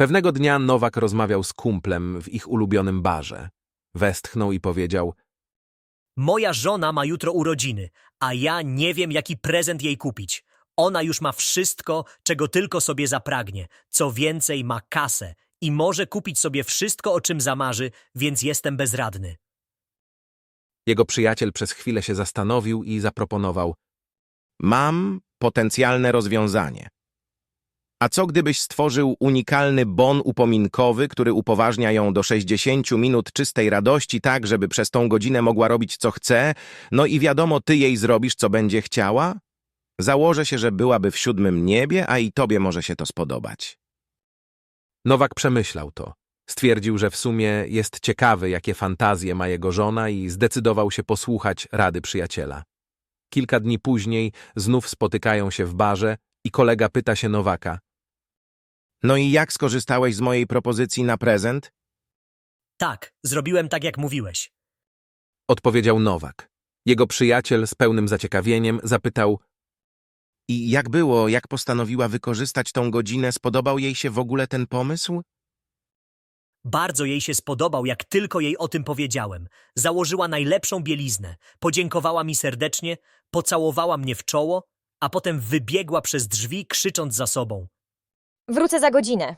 Pewnego dnia Nowak rozmawiał z kumplem w ich ulubionym barze. Westchnął i powiedział: Moja żona ma jutro urodziny, a ja nie wiem, jaki prezent jej kupić. Ona już ma wszystko, czego tylko sobie zapragnie. Co więcej, ma kasę i może kupić sobie wszystko, o czym zamarzy, więc jestem bezradny. Jego przyjaciel przez chwilę się zastanowił i zaproponował: Mam potencjalne rozwiązanie. A co gdybyś stworzył unikalny bon upominkowy, który upoważnia ją do 60 minut czystej radości, tak żeby przez tą godzinę mogła robić co chce, no i wiadomo, ty jej zrobisz, co będzie chciała? Założę się, że byłaby w siódmym niebie, a i tobie może się to spodobać. Nowak przemyślał to. Stwierdził, że w sumie jest ciekawy, jakie fantazje ma jego żona i zdecydował się posłuchać rady przyjaciela. Kilka dni później znów spotykają się w barze i kolega pyta się Nowaka. No i jak skorzystałeś z mojej propozycji na prezent? Tak, zrobiłem tak, jak mówiłeś. Odpowiedział Nowak. Jego przyjaciel z pełnym zaciekawieniem zapytał, I jak było, jak postanowiła wykorzystać tą godzinę, spodobał jej się w ogóle ten pomysł? Bardzo jej się spodobał, jak tylko jej o tym powiedziałem. Założyła najlepszą bieliznę, podziękowała mi serdecznie, pocałowała mnie w czoło, a potem wybiegła przez drzwi, krzycząc za sobą. Wrócę za godzinę.